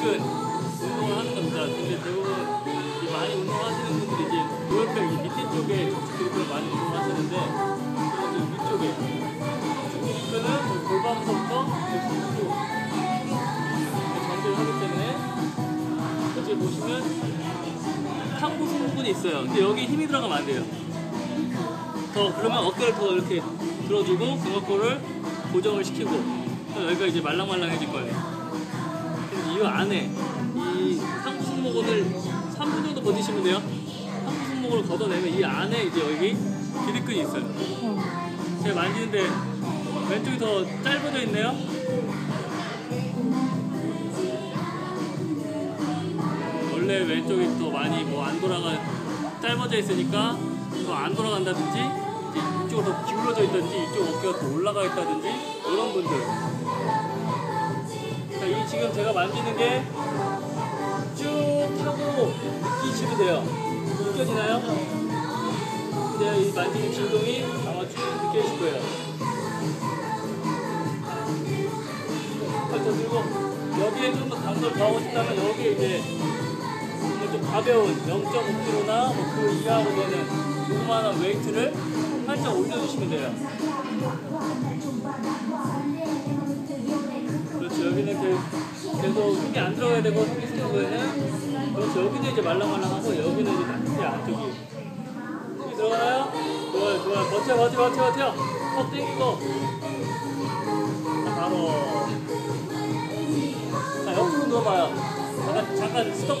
근데 대부분 이 많이 운동하시는 분들이 이제 이 밑에 쪽에 적축 많이 운동하시는데 그래서 위쪽에 뭐 골반부터 腹부 전제를 하기 때문에 여기 보시면 상부 승모근이 있어요. 근데 여기 힘이 들어가면 안 돼요. 더 그러면 어깨를 더 이렇게 들어주고 등어골을 고정을 시키고 여기가 이제 말랑말랑해질 거예요. 이 안에 이 상부 승모근을 3분 정도 버티시면 돼요. 상부 승모근을 걷어내면 이 안에 이제 여기 기립근이 있어요. 제가 만지는데 왼쪽이 더 짧아져 있네요. 원래 왼쪽이 더 많이 뭐 안 돌아가 짧아져 있으니까 더 안 돌아간다든지 이쪽으로 더 기울어져 있든지 이쪽 어깨가 더 올라가 있다든지 이런 분들 지금 제가 만지는 게 쭉 타고 느끼시면 돼요 느껴지나요? 근데 이 만지는 진동이 아마 쭉 느껴질 거예요 더 들고 여기에 좀더 강도를 더 하고 싶다면 여기에 이제 좀 가벼운 0.5kg나 뭐그 이하로 되는 조그마한 웨이트를 살짝 올려주시면 돼요. 그렇죠. 그, 계속 힘이 안 들어가야 되고 힘이 쓰는 거에는 그렇죠. 여기는 이제 말랑말랑하고 여기는 이제 따뜻해 안쪽이. 힘이 들어가나요? 좋아요, 좋아요. 버텨, 버텨, 버텨, 버텨. 턱 당기고. 자, 바로. 자, 옆으로 누워봐요. 잠깐, 잠깐 스톱